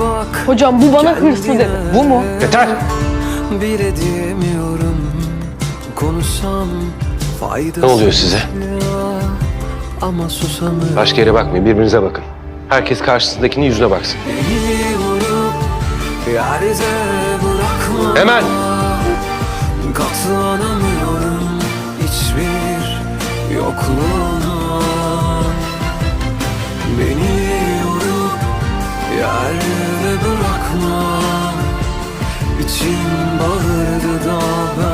Bak Hocam bu bana hırslı dedi. Bu mu? Yeter. Bir edemiyorum Konuşsam faydası Ne oluyor size? Ama susamıyorum Başka yere bakmayın, birbirinize bakın. Herkes karşısındakinin yüzüne baksın. Hemen! Katlanamıyorum hiçbir yokluğuna bırakma. İçim bağırdı da ben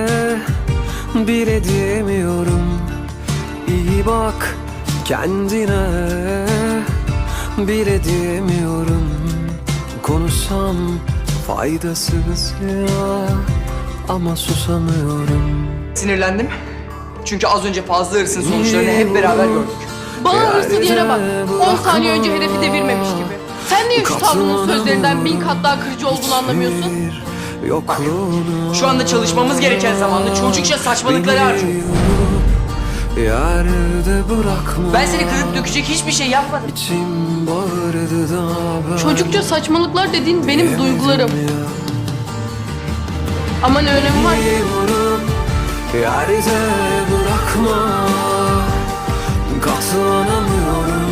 bir edemiyorum İyi bak kendine bir edemiyorum Konuşsam faydasız ya ama susamıyorum Sinirlendim. Çünkü az önce fazla hırsın sonuçlarını hep beraber gördük. Bana hırslı diyene bak. 10 saniye önce hedefi devirmemiş gibi. Sen niye şu tavrının sözlerinden bin kat daha kırıcı olduğunu anlamıyorsun? Yokluğunu Şu anda çalışmamız gereken zamanda çocukça saçmalıkları. Yerde bırakma Ben seni kırıp dökecek hiçbir şey yapmadım. İçim bağırdı da ben Çocukça saçmalıklar dediğin benim duygularım. ya. Ama ne önemi var? Yerde bırakma Katlanamıyorum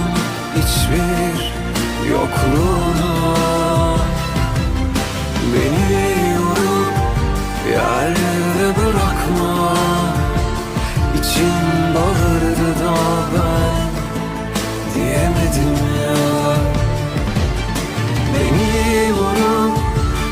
hiçbir yokluğuna